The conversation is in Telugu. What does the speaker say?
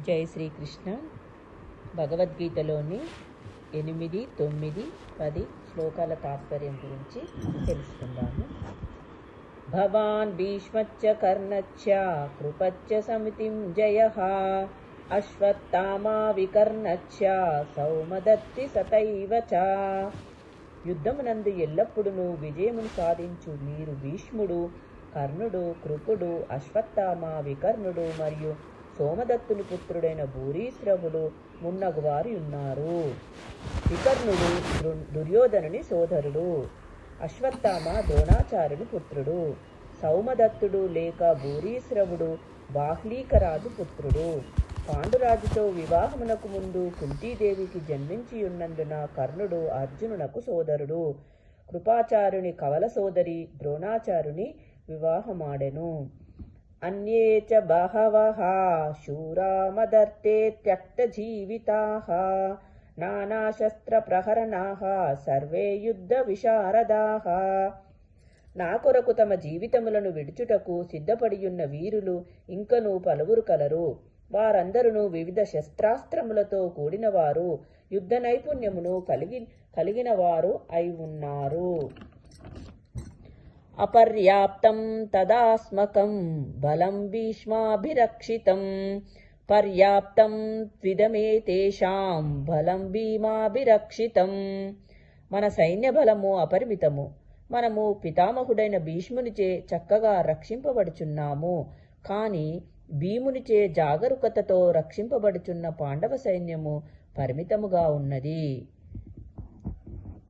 జై శ్రీకృష్ణ. భగవద్గీతలోని ఎనిమిది తొమ్మిది పది శ్లోకాల తాత్పర్యం గురించి తెలుసుకుందాము. భవాన్ భీష్మచ్చ కర్ణచ్చ కృపచ్చ సమితిం జయ అశ్వత్థామా వికర్ణచ్చ సౌమదత్తి సతైవ చ. యుద్ధమునందు ఎల్లప్పుడూ విజయమును సాధించు మీరు భీష్ముడు కర్ణుడు కృపుడు అశ్వత్థామ వికర్ణుడు మరియు సోమదత్తుని పుత్రుడైన భూరీశ్రవుడు మున్నగువారు ఉన్నారు. వికర్ణుడు దుర్యోధనుని సోదరుడు అశ్వత్థామ ద్రోణాచార్యుని పుత్రుడు సౌమదత్తుడు లేక భూరీశ్రవుడు బాహ్లీకరాజు పుత్రుడు. పాండురాజుతో వివాహమునకు ముందు కుంతీదేవికి జన్మించి ఉన్నందున కర్ణుడు అర్జునునకు సోదరుడు. కృపాచారుని కవల సోదరి ద్రోణాచారుని వివాహమాడెను. అన్యే చ బహవః శూరామదర్తే త్యక్తజీవితాः నానాశస్త్రప్రహరణాः సర్వే యుద్ధ విశారదాः నా కొరకు తమ జీవితములను విడుచుటకు సిద్ధపడియున్న వీరులు ఇంకను పలువురు కలరు. వారందరూ వివిధ శస్త్రాస్త్రములతో కూడినవారు యుద్ధ నైపుణ్యమును కలిగి కలిగినవారు అయి ఉన్నారు. అపర్యాప్తం తదాస్మకం బలం భీష్మాభిరక్షితం. పర్యాప్తం త్విదమేతేషాం బలం భీమాభిరక్షితం. మన సైన్య బలము అపరిమితము. మనము పితామహుడైన భీష్మునిచే చక్కగా రక్షింపబడుచున్నాము. కాని భీమునిచే జాగరూకతతో రక్షింపబడుచున్న పాండవ సైన్యము పరిమితముగా ఉన్నది.